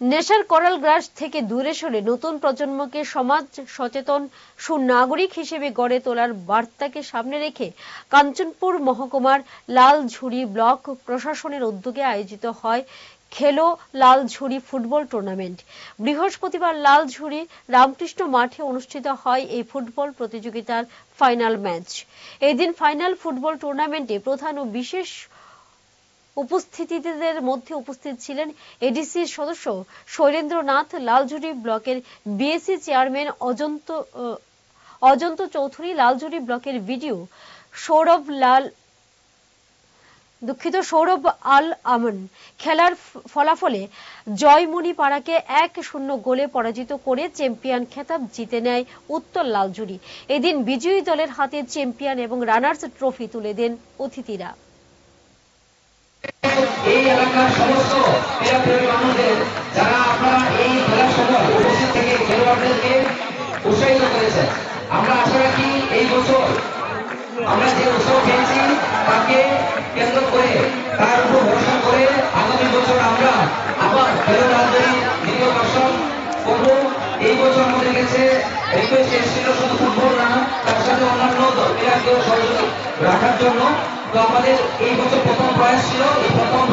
নেশার করাল গ্রাস থেকে দূরে সরে নতুন প্রজন্মকে সমাজ সচেতন সুনাগরিক হিসেবে গড়ে তোলার বার্তাকে সামনে রেখে কাঞ্চনপুর মহকুমার লালঝুড়ি ব্লক প্রশাসনের উদ্যোগে আয়োজিত হয় খেলো লালঝুড়ি ফুটবল টুর্নামেন্ট। বৃহস্পতিবার লালঝুড়ি রামকৃষ্ণ মাঠে অনুষ্ঠিত হয় এই ফুটবল প্রতিযোগিতার ফাইনাল ম্যাচ। এদিন ফাইনাল ফুটবল টুর্নামেন্টে প্রধান ও বিশেষ উপস্থিতিদের মধ্যে উপস্থিত ছিলেন এডিসির সদস্য শৈলেন্দ্রনাথ লালঝুড়ি ব্লকের বিএসসি চেয়ারম্যান অজন্ত অজন্ত চৌধুরী লালঝুড়ি ব্লকের ভিডিও সৌরভ লাল, দুঃখিত, সৌরভ আল আমন। খেলার ফলাফলে জয়মণি পাড়াকে এক শূন্য গোলে পরাজিত করে চ্যাম্পিয়ন খেতাব জিতে নেয় উত্তর লালজুড়ি এদিন বিজয়ী দলের হাতে চ্যাম্পিয়ন এবং রানার্স ট্রফি তুলে দেন অতিথিরা। এই এলাকার সমস্ত ক্রীড়াপ্রেমী মানুষদের, যারা আপনারা এই খেলার সময় উপস্থিত থেকে খেলোয়াড়দেরকে উৎসাহিত করেছেন, আমরা আশা রাখি এই বছর আমরা যে উৎসব পেয়েছি তাকে কেন্দ্র করে, তার উপর ভরসা করে আগামী বছর আমরা আবার খেলো রাজধানী দ্বিতীয় দর্শন করব। এই বছর আমাদের কাছে রিকোয়েস্ট এসেছিল শুধু ফুটবল না, তার সাথে অন্যান্য রাখার জন্য। তো আমাদের এই বছর প্রথম প্রয়াস ছিল এই প্রথম